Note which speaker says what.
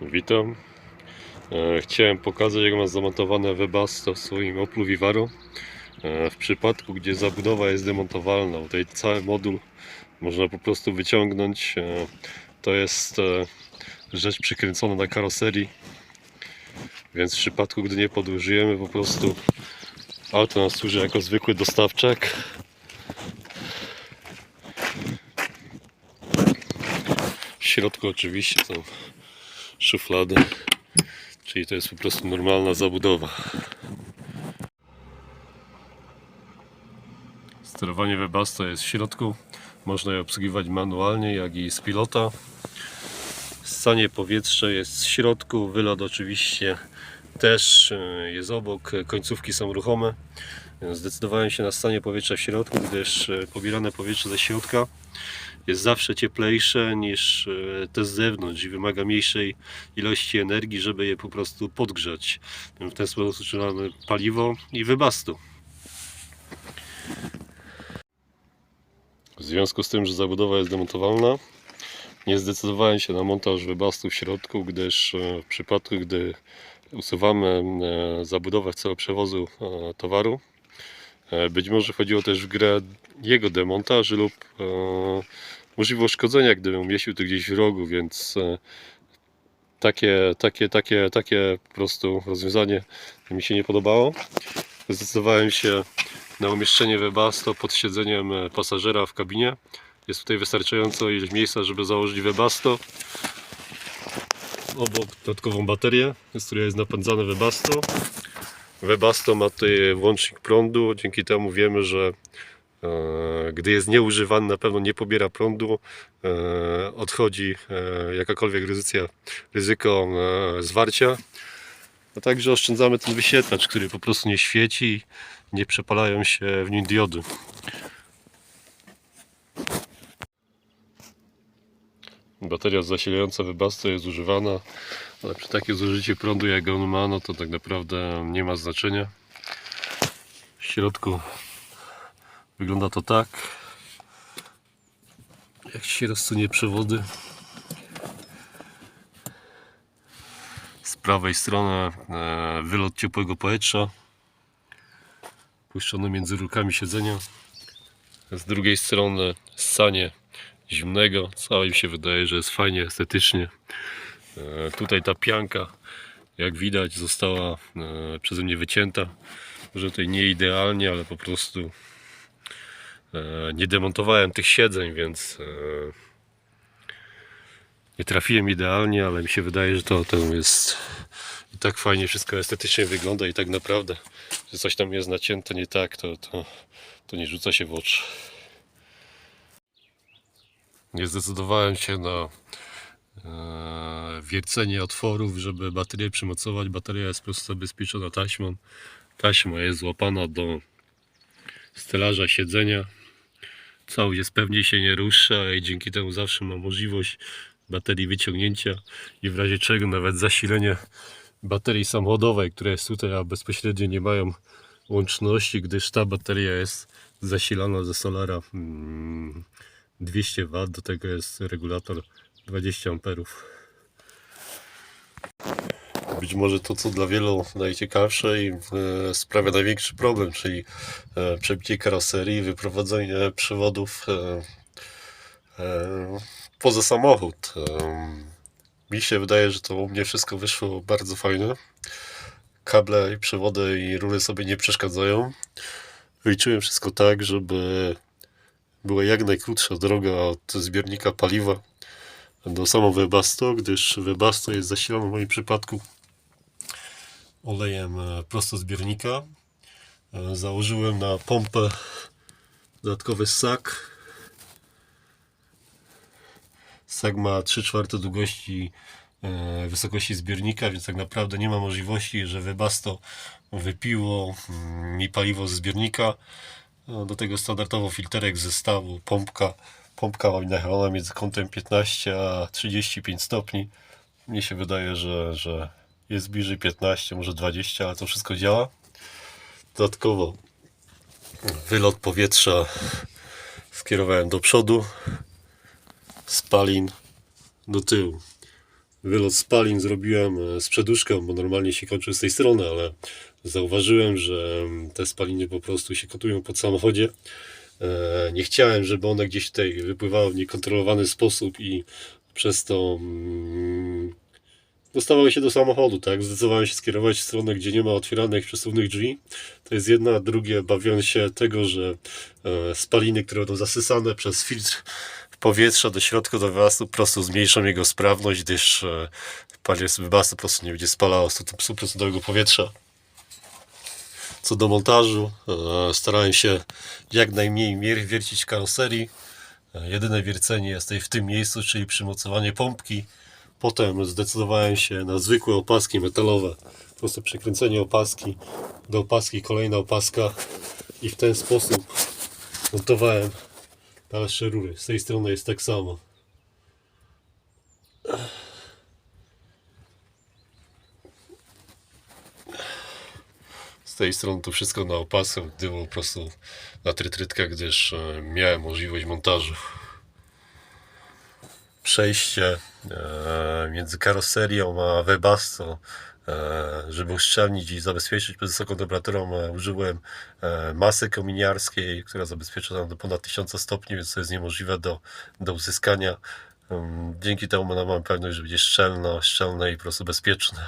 Speaker 1: Witam. E, Chciałem pokazać jak mam zamontowane Webasto w swoim Oplu Vivaro. E, W przypadku gdzie zabudowa jest demontowalna, tutaj cały moduł można po prostu wyciągnąć. E, To jest rzecz przykręcona na karoserii. Więc w przypadku gdy nie podłużujemy po prostu auto nam służy jako zwykły dostawczak. W środku oczywiście są szuflady, czyli to jest po prostu normalna zabudowa. Sterowanie Webasto jest w środku, można je obsługiwać manualnie, jak i z pilota. Ssanie powietrze jest w środku, wylot oczywiście też e, jest obok, końcówki są ruchome. Zdecydowałem się na stanie powietrza w środku, gdyż e, pobierane powietrze ze środka jest zawsze cieplejsze niż te z zewnątrz i wymaga mniejszej ilości energii, żeby je po prostu podgrzać. W ten sposób używamy paliwo i wybastu. W związku z tym, że zabudowa jest demontowalna, nie zdecydowałem się na montaż wybastu w środku, gdyż e, w przypadku, gdy usuwamy e, zabudowę w celu przewozu e, towaru, być może chodziło też w grę jego demontaż lub możliwe uszkodzenia, gdybym umieścił to gdzieś w rogu, więc e, takie, takie, takie, takie po prostu rozwiązanie mi się nie podobało. Zdecydowałem się na umieszczenie Webasto pod siedzeniem e, pasażera w kabinie. Jest tutaj wystarczająco ilość miejsca, żeby założyć Webasto. Obok dodatkową baterię, z której jest napędzane Webasto. Webasto ma tutaj włącznik prądu, dzięki temu wiemy, że gdy jest nieużywany, na pewno nie pobiera prądu, e, odchodzi e, jakakolwiek ryzyko, ryzyko e, zwarcia. A także oszczędzamy ten wyświetlacz, który po prostu nie świeci, nie przepalają się w nim diody. Bateria zasilająca Webasto jest używana, ale przy takim zużyciu prądu jak on ma, no to tak naprawdę nie ma znaczenia. W środku wygląda to tak. Jak się rozsunie przewody. Z prawej strony e, wylot ciepłego powietrza puszczony między rurkami siedzenia. Z drugiej strony ssanie zimnego. Całe mi się wydaje, że jest fajnie, estetycznie. E, Tutaj ta pianka, jak widać, została e, przeze mnie wycięta. Może tutaj nie idealnie, ale po prostu nie demontowałem tych siedzeń, więc e, nie trafiłem idealnie, ale mi się wydaje, że to, to jest i tak fajnie wszystko estetycznie wygląda i tak naprawdę, że coś tam jest nacięte nie tak, to, to, to nie rzuca się w oczy. Nie zdecydowałem się na e, wiercenie otworów, żeby baterię przymocować. Bateria jest po prostu zabezpieczona taśmą. Taśma jest złapana do stelaża siedzenia. Całość jest pewnie się nie rusza i dzięki temu zawsze mam możliwość baterii wyciągnięcia i w razie czego nawet zasilenia baterii samochodowej, która jest tutaj, a bezpośrednio nie mają łączności, gdyż ta bateria jest zasilana ze solara mm, 200 W, do tego jest regulator 20 amperów. Być może to, co dla wielu najciekawsze i e, sprawia największy problem, czyli e, przebicie karoserii, wyprowadzenie przewodów e, poza samochód. Mi się wydaje, że to u mnie wszystko wyszło bardzo fajne. Kable i przewody i rury sobie nie przeszkadzają. Wyliczyłem wszystko tak, żeby była jak najkrótsza droga od zbiornika paliwa do samo Webasto, gdyż Webasto jest zasilane w moim przypadku olejem e, prosto zbiornika. E, Założyłem na pompę dodatkowy sak. Sak ma 3 czwarte długości e, wysokości zbiornika, więc tak naprawdę nie ma możliwości, że Webasto wypiło mm, mi paliwo ze zbiornika. No, Do tego standardowo filterek zestawu, pompka. Pompka ma nachylona między kątem 15 a 35 stopni. Mnie się wydaje, że, że jest bliżej 15, może 20, ale to wszystko działa. Dodatkowo wylot powietrza skierowałem do przodu, spalin do tyłu. wylot spalin zrobiłem e, z przeduszką, bo normalnie się kończył z tej strony, ale zauważyłem, że mm, te spaliny po prostu się kotują pod samochodzie. E, Nie chciałem, żeby one gdzieś tutaj wypływały w niekontrolowany sposób i przez to dostawały się do samochodu, tak? Zdecydowałem się skierować w stronę, gdzie nie ma otwieranych przesuwnych drzwi. To jest jedna, drugie bawiąc się tego, że e, spaliny, które będą zasysane przez filtr powietrza do środka do wybastu po prostu zmniejszą jego sprawność, gdyż e, paliwo z wybastu po prostu nie będzie spalało 100% powietrza. Co do montażu, e, starałem się jak najmniej wiercić karoserii. Jedyne wiercenie jest tutaj w tym miejscu, czyli przymocowanie pompki. Potem zdecydowałem się na zwykłe opaski metalowe. Po prostu przekręcenie opaski do opaski, kolejna opaska i w ten sposób montowałem dalsze rury. Z tej strony jest tak samo. Z tej strony to wszystko na opaskę, było po prostu na trytrytkach, gdyż e, miałem możliwość montażu. Przejście e, między karoserią a Webasto, e, żeby uszczelnić i zabezpieczyć pod wysoką temperaturą, e, użyłem masy kominiarskiej, która zabezpiecza nam do ponad 1000 stopni, więc to jest niemożliwe do, do uzyskania. Em, Dzięki temu mamy pewność, że będzie szczelne, szczelne i po prostu bezpieczne.